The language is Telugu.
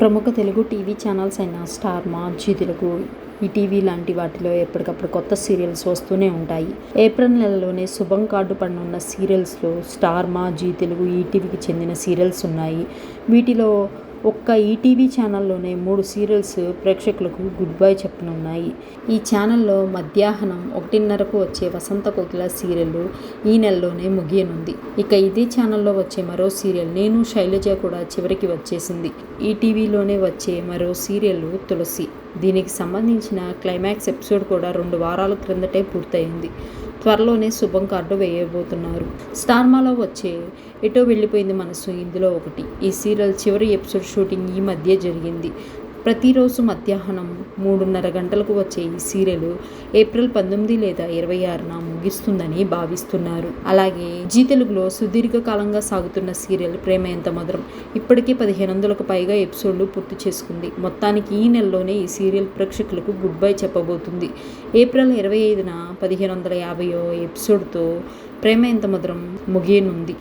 ప్రముఖ తెలుగు టీవీ ఛానల్స్ అయిన star Maa Zee Telugu ETV లాంటి వాటిలో ఎప్పటికప్పుడు కొత్త సీరియల్స్ వస్తూనే ఉంటాయి. ఏప్రిల్ నెలలోనే శుభం కార్డు పడినున్న సీరియల్స్లో స్టార్ మా జీ తెలుగు ఈటీవీకి చెందిన సీరియల్స్ ఉన్నాయి. వీటిలో ఒక్క ఈటీవీ ఛానల్లోనే మూడు సీరియల్స్ ప్రేక్షకులకు గుడ్ బై చెప్పనున్నాయి. ఈ ఛానల్లో మధ్యాహ్నం ఒకటిన్నరకు వచ్చే వసంత కోకిల సీరియల్ ఈ నెలలోనే ముగియనుంది. ఇక ఇదే ఛానల్లో వచ్చే మరో సీరియల్ నేను శైలజ కూడా చివరికి వచ్చేసింది. ఈటీవీలోనే వచ్చే మరో సీరియల్ తులసి. దీనికి సంబంధించిన క్లైమాక్స్ ఎపిసోడ్ కూడా రెండు వారాల క్రిందటే పూర్తయింది. త్వరలోనే శుభం కార్డు వేయబోతున్నారు. స్టార్మాలో వచ్చే ఎటో వెళ్ళిపోయింది మనసు. ఇందులో ఒకటి. ఈ సీరియల్ చివరి ఎపిసోడ్ షూటింగ్ ఈ మధ్య జరిగింది. ప్రతిరోజు మధ్యాహ్నం మూడున్నర గంటలకు వచ్చే ఈ సీరియల్ ఏప్రిల్ పంతొమ్మిది లేదా ఇరవై ఆరున ముగిస్తుందని భావిస్తున్నారు. అలాగే జీ తెలుగులో సుదీర్ఘకాలంగా సాగుతున్న సీరియల్ ప్రేమ ఎంత మధురం ఇప్పటికే పదిహేను వందలకు పైగా ఎపిసోడ్లు పూర్తి చేసుకుంది. మొత్తానికి ఈ నెలలోనే ఈ సీరియల్ ప్రేక్షకులకు గుడ్ బై చెప్పబోతుంది. ఏప్రిల్ ఇరవై ఐదున పదిహేను వందల యాభైయో ఎపిసోడ్తో ప్రేమ ఎంత మధురం ముగియనుంది.